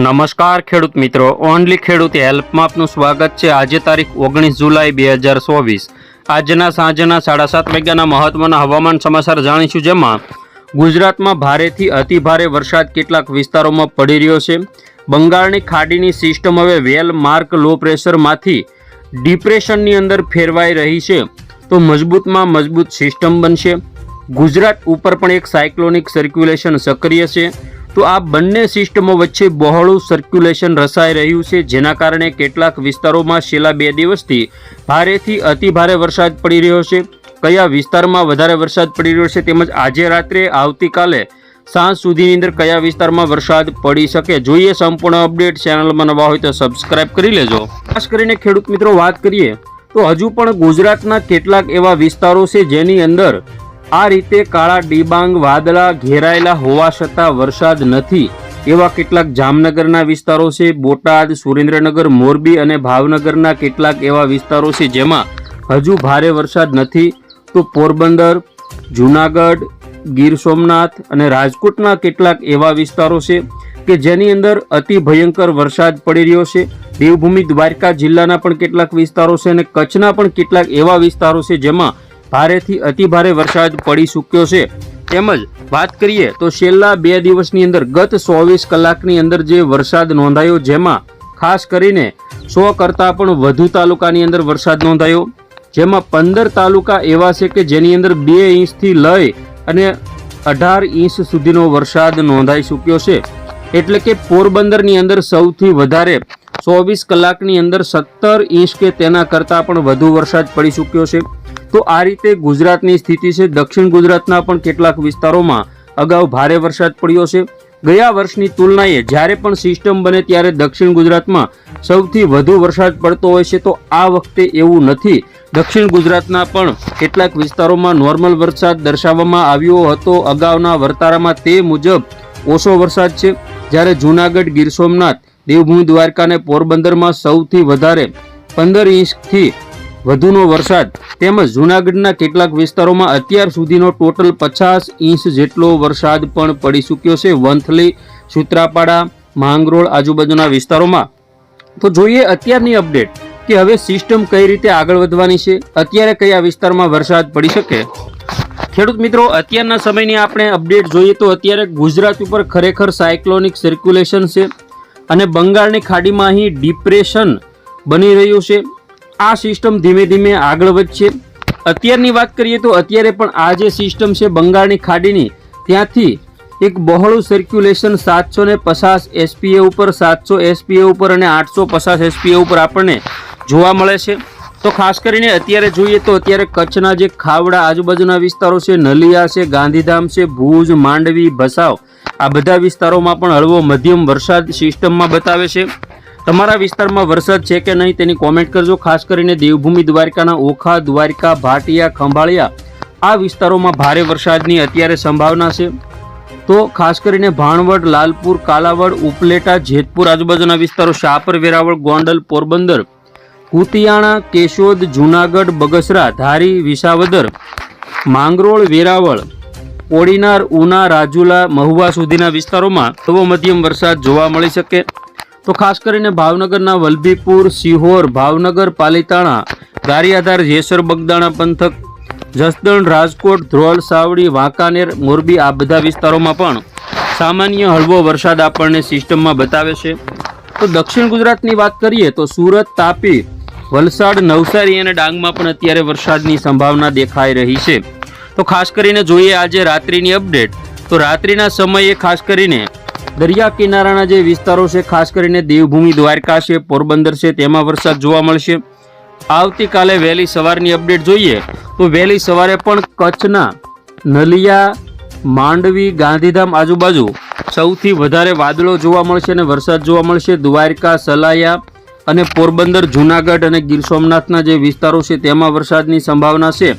નમસ્કાર ખેડૂત મિત્રો, ઓનલી ખેડૂત હેલ્પમાં આપનું સ્વાગત છે. આજે તારીખ ઓગણીસ જુલાઈ બે હજાર ચોવીસ. આજના સાંજના સાડા સાત વાગ્યાના મહત્વના હવામાન સમાચાર જાણીશું જેમાં ગુજરાતમાં ભારેથી અતિભારે વરસાદ કેટલાક વિસ્તારોમાં પડી રહ્યો છે. બંગાળની ખાડીની સિસ્ટમ હવે વેલ માર્ક લો પ્રેશરમાંથી ડિપ્રેશનની અંદર ફેરવાઈ રહી છે. તો મજબૂતમાં મજબૂત સિસ્ટમ બનશે. ગુજરાત ઉપર પણ એક સાયક્લોનિક સર્ક્યુલેશન સક્રિય છે. તો આ બંને સિસ્ટમો વચ્ચે બહોળું સર્ક્યુલેશન રસાઈ રહ્યું છે, જેના કારણે કેટલાક વિસ્તારોમાં છેલ્લા બે દિવસથી ભારેથી અતિભારે વરસાદ પડી રહ્યો છે. કયા વિસ્તારમાં વધારે વરસાદ પડી રહ્યો છે તેમજ આજે રાત્રે આવતીકાલે સાંજ સુધીની અંદર કયા વિસ્તારમાં વરસાદ પડી શકે, જોઈએ સંપૂર્ણ અપડેટ ચેનલમાં નવા હોય તો સબસ્ક્રાઇબ કરી લેજો. ખાસ કરીને ખેડૂત મિત્રો, વાત કરીએ તો હજુ પણ ગુજરાતના કેટલાક એવા વિસ્તારો છે જેની અંદર આ રીતે કાળા ડિબાંગ વાદળા ઘેરાયેલા હોવા છતાં વરસાદ નથી. એવા કેટલાક જામનગરના વિસ્તારો છે, બોટાદ, સુરેન્દ્રનગર, મોરબી અને ભાવનગરના કેટલાક એવા વિસ્તારો છે જેમાં હજુ ભારે વરસાદ નથી. તો પોરબંદર, જુનાગઢ, ગીર સોમનાથ અને રાજકોટના કેટલાક એવા વિસ્તારો છે કે જેની અંદર અતિ ભયંકર વરસાદ પડી રહ્યો છે. દેવભૂમિ દ્વારકા જિલ્લાના પણ કેટલાક વિસ્તારો છે અને કચ્છના પણ કેટલાક એવા વિસ્તારો છે જેમાં ભારેથી અતિભારે વરસાદ પડી ચૂક્યો છે. તેમજ વાત કરીએ તો છેલ્લા બે દિવસની અંદર ગત ચોવીસ કલાકની અંદર જે વરસાદ નોંધાયો, જેમાં ખાસ કરીને સો કરતાં પણ વધુ તાલુકાની અંદર વરસાદ નોંધાયો, જેમાં પંદર તાલુકા એવા છે કે જેની અંદર બે ઇંચથી લઈ અને અઢાર ઇંચ સુધીનો વરસાદ નોંધાઈ ચૂક્યો છે. એટલે કે પોરબંદરની અંદર સૌથી વધારે ચોવીસ કલાકની અંદર સત્તર ઇંચ કે તેના કરતાં પણ વધુ વરસાદ પડી ચૂક્યો છે. તો આ રીતે ગુજરાતની સ્થિતિ છે. દક્ષિણ ગુજરાતના પણ કેટલાક વિસ્તારોમાં અગાઉ ભારે વરસાદ પડ્યો છે. ગયા વર્ષની તુલનાએ જ્યારે પણ સિસ્ટમ બને ત્યારે દક્ષિણ ગુજરાતમાં સૌથી વધુ વરસાદ પડતો હોય છે. તો આ વખતે એવું નથી. દક્ષિણ ગુજરાતના પણ કેટલાક વિસ્તારોમાં નોર્મલ વરસાદ દર્શાવવામાં આવ્યો હતો. અગાઉના વર્તારામાં તે મુજબ ઓછો વરસાદ છે. જ્યારે જૂનાગઢ, ગીર સોમનાથ, દેવભૂમિ, દ્વારકા અને પોરબંદરમાં સૌથી વધારે પંદર ઇંચથી વધુનો વરસાદ તેમજ જૂનાગઢના કેટલાક વિસ્તારોમાં અત્યાર સુધીનો ટોટલ પચાસ ઇંચ જેટલો વરસાદ પણ પડી ચૂક્યો છે. વંથલી, સુત્રાપાડા, માંગરોળ આજુબાજુના વિસ્તારોમાં. તો જોઈએ અત્યારની અપડેટ કે હવે સિસ્ટમ કઈ રીતે આગળ વધવાની છે. અત્યારે કયા વિસ્તારમાં વરસાદ પડી શકે? ખેડૂત મિત્રો, અત્યારના સમયની આપણે અપડેટ જોઈએ તો અત્યારે ગુજરાત ઉપર ખરેખર સાયક્લોનિક સર્ક્યુલેશન છે અને બંગાળની ખાડીમાં અહીં ડિપ્રેશન બની રહ્યું છે. આ સિસ્ટમ ધીમે ધીમે આગળ વધશે. અત્યારની વાત કરીએ તો અત્યારે પણ આ જે સિસ્ટમ છે બંગાળની ખાડીની, ત્યાંથી એક બહોળું સર્ક્યુલેશન સાતસો ને પચાસ એસપીએ ઉપર, સાતસો એસપીએ ઉપર અને આઠસો પચાસ એસપીએ ઉપર આપણને જોવા મળે છે. તો ખાસ કરીને અત્યારે જોઈએ તો અત્યારે કચ્છના જે ખાવડા આજુબાજુના વિસ્તારો છે, નલિયા છે, ગાંધીધામ છે, ભુજ, માંડવી, ભસાવ, આ બધા વિસ્તારોમાં પણ હળવો મધ્યમ વરસાદ સિસ્ટમમાં બતાવે છે. તમારા વિસ્તારમાં વરસાદ છે કે નહીં તેની કોમેન્ટ કરજો. ખાસ કરીને દેવભૂમિ દ્વારકાના ઓખા, દ્વારકા, ભાટિયા, ખંભાળિયા આ વિસ્તારોમાં ભારે વરસાદની અત્યારે સંભાવના છે. તો ખાસ કરીને ભાણવડ, લાલપુર, કાલાવડ, ઉપલેટા, જેતપુર આજુબાજુના વિસ્તારો શાપર, વેરાવળ, ગોંડલ, પોરબંદર, કુતિયાણા, કેશોદ, જૂનાગઢ, બગસરા, ધારી, વિસાવદર, માંગરોળ, વેરાવળ, કોડીનાર, ઉના, રાજુલા, મહુવા સુધીના વિસ્તારોમાં હળવો મધ્યમ વરસાદ જોવા મળી શકે. તો ખાસ કરીને ભાવનગરના વલભીપુર, સિહોર, ભાવનગર, પાલીતાણા, ગારિયાધાર, જેસર, બગદાણા પંથક, જસદણ, રાજકોટ, ધ્રોલ, સાવડી, વાંકાનેર, મોરબી આ બધા વિસ્તારોમાં પણ સામાન્ય હળવો વરસાદ આપણને સિસ્ટમમાં બતાવે છે. તો દક્ષિણ ગુજરાતની વાત કરીએ તો સુરત, તાપી, વલસાડ, નવસારી અને ડાંગમાં પણ અત્યારે વરસાદની સંભાવના દેખાઈ રહી છે. તો ખાસ કરીને જોઈએ આજે રાત્રિની અપડેટ. તો રાત્રિના સમયે ખાસ કરીને દરિયા કિનારાના જે વિસ્તારો છે, ખાસ કરીને દેવભૂમિ દ્વારકા છે, પોરબંદર છે, તેમાં વરસાદ જોવા મળશે. આવતીકાલે વહેલી સવારની અપડેટ જોઈએ તો વહેલી સવારે પણ કચ્છના નલિયા, માંડવી, ગાંધીધામ આજુબાજુ સૌથી વધારે વાદળો જોવા મળશે અને વરસાદ જોવા મળશે. દ્વારકા, સલાયા અને પોરબંદર, જૂનાગઢ અને ગીર સોમનાથના જે વિસ્તારો છે, તેમાં વરસાદની સંભાવના છે.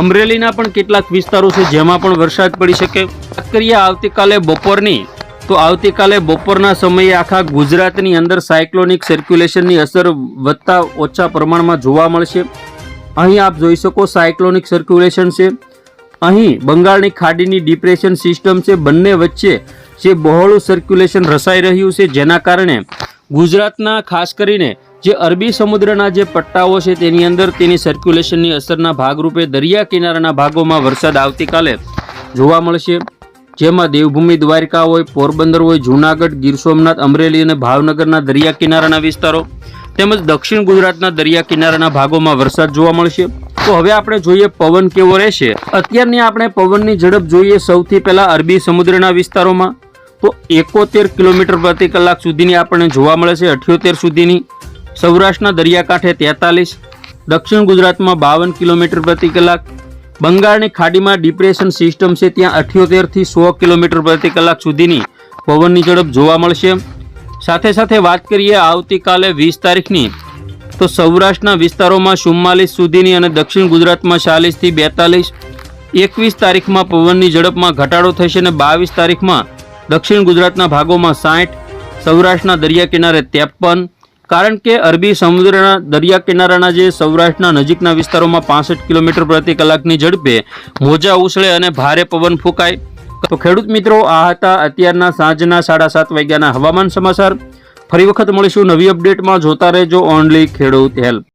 અમરેલીના પણ કેટલાક વિસ્તારો છે, જેમાં પણ વરસાદ પડી શકે. વાત કરીએ આવતીકાલે બપોરની તો આવતીકાલે બપોરના સમયે આખા ગુજરાતની અંદર સાયક્લોનિક સર્ક્યુલેશનની અસર વધતા ઓછા પ્રમાણમાં જોવા મળશે. અહીં આપ જોઈ શકો સાયક્લોનિક સર્ક્યુલેશન છે. અહીં બંગાળની ખાડીની ડિપ્રેશન સિસ્ટમ છે. બંને વચ્ચે જે બહોળું સર્ક્યુલેશન રસાઈ રહ્યું છે, જેના કારણે ગુજરાતના ખાસ કરીને જે અરબી સમુદ્રના જે પટ્ટાઓ છે, તેની અંદર તેની સર્ક્યુલેશનની અસરના ભાગરૂપે દરિયા કિનારાના ભાગોમાં વરસાદ આવતીકાલે જોવા મળશે. જેમાં દેવભૂમિ દ્વારકા હોય, પોરબંદર હોય, જૂનાગઢ, ગીર સોમનાથ, અમરેલી અને ભાવનગરના દરિયા કિનારાના વિસ્તારો તેમજ દક્ષિણ ગુજરાતના દરિયા કિનારાના ભાગોમાં વરસાદ જોવા મળશે. તો હવે આપણે જોઈએ પવન કેવો રહેશે. અત્યારની આપણે પવનની ઝડપ જોઈએ સૌથી પહેલા અરબી સમુદ્રના વિસ્તારોમાં. તો એકોતેર કિલોમીટર પ્રતિ કલાક સુધીની આપણને જોવા મળે છે, અઠ્યોતેર સુધીની. સૌરાષ્ટ્રના દરિયાકાંઠે તેતાલીસ. દક્ષિણ ગુજરાતમાં બાવન કિલોમીટર પ્રતિ કલાક. બંગાળની ખાડીમાં ડિપ્રેશન સિસ્ટમ છે, ત્યાં અઠ્યોતેરથી સો કિલોમીટર પ્રતિ કલાક સુધીની પવનની ઝડપ જોવા મળશે. સાથે સાથે વાત કરીએ આવતીકાલે વીસ તારીખની, તો સૌરાષ્ટ્રના વિસ્તારોમાં ચુમ્માલીસ સુધીની અને દક્ષિણ ગુજરાતમાં ચાલીસથી બેતાલીસ, એકવીસ તારીખમાં પવનની ઝડપમાં ઘટાડો થશે અને બાવીસ તારીખમાં દક્ષિણ ગુજરાતના ભાગોમાં સાઠ, સૌરાષ્ટ્રના દરિયા કિનારે ત્રેપન કારણ કે અરબી સમુદ્રના દરિયા કિનારાના જે સૌરાષ્ટ્રના નજીકના વિસ્તારોમાં પાસઠ કિલોમીટર પ્રતિ કલાકની ઝડપે મોજા ઉછળે અને ભારે પવન ફૂંકાય. તો ખેડૂત મિત્રો, આ હતા અત્યારના સાંજના સાડા સાત વાગ્યાના હવામાન સમાચાર. ફરી વખત મળીશું નવી અપડેટમાં. જોતા રહેજો ઓનલી ખેડૂત હેલ્પ